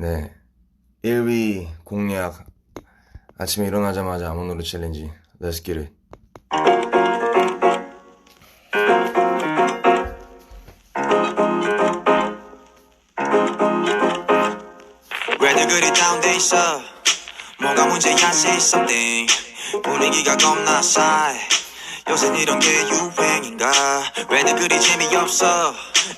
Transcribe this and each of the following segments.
네. 1위 공략. 아침에 일어나자마자 아무 노래 챌린지. Let's get it. 왜들 그리 다운돼 있어 뭐가 문제야 say something 분위기가 겁나 싸해 요새 이런 게 유행인가? 왜들 그리 재미없어?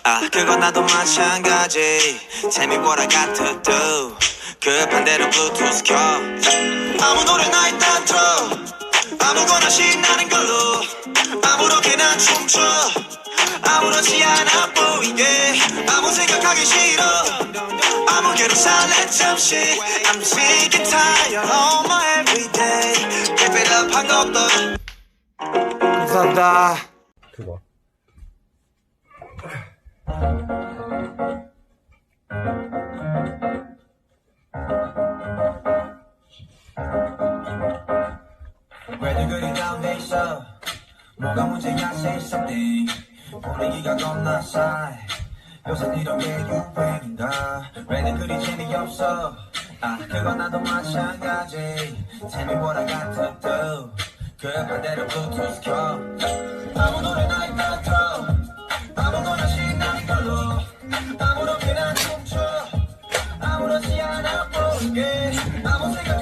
아 그건 나도 마찬가지. Tell me what I got to do 급한 대로 블루투스 켜. 아무 노래나 일단 틀어. 아무거나 신나는 걸로. 아무렇게나 춤춰. 아무렇지 않아 보이게. 아무 생각하기 싫어. 아무개로 살래 잠시. I'm sick and tired of my everyday. Keep it up 한 것도 감사합니다. 그거. 왜들 그리 다운돼 있어? 뭐가 문제야 say something. 분위기가 겁나 싸해. 요새 이런 게 유행인가 왜들 그리 재미없어? 아 그건 나도 마찬가지. Tell me what I got to do 급한 대로 블루투스 켜. 아무 노래나 일단 틀어 아무거나 신나는 걸로. 아무렇게나 아무 생각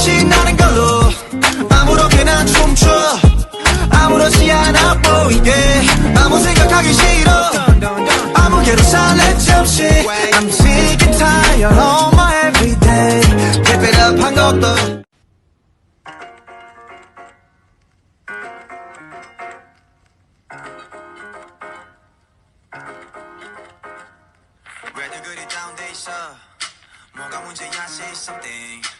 것이 나는 걸로. 아무렇게나 춤춰. 아무렇지 않아 보이게. 아무 생각하기 싫어. 아무개로 살래 잠시 I'm sick and tired of my everyday. Keep it up 한 것도. 다운돼 있어 뭔가 문제야 something.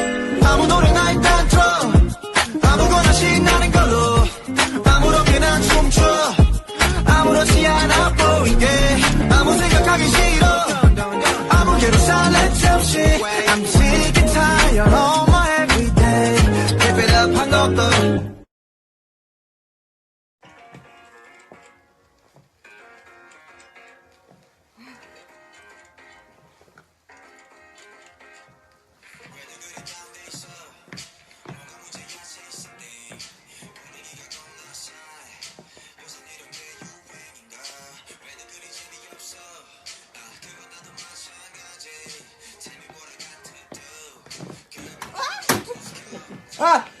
it up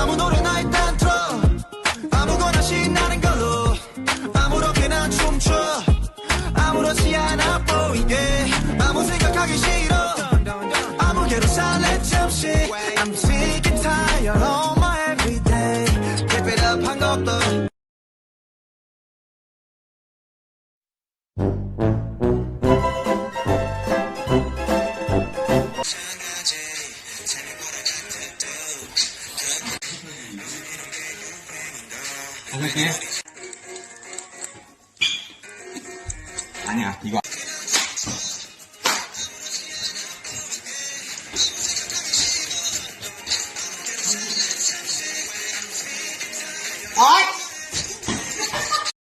아무 노래나 일단 틀어. 아무거나 신나는 걸로. 아무렇게나 춤춰. 아무렇지 않아 보이게. 아무 생각하기 싫어. 아무 괴로 살래 잠시 I'm sick and tired of my everyday. Keep it up 한 것도 아니야, 이거.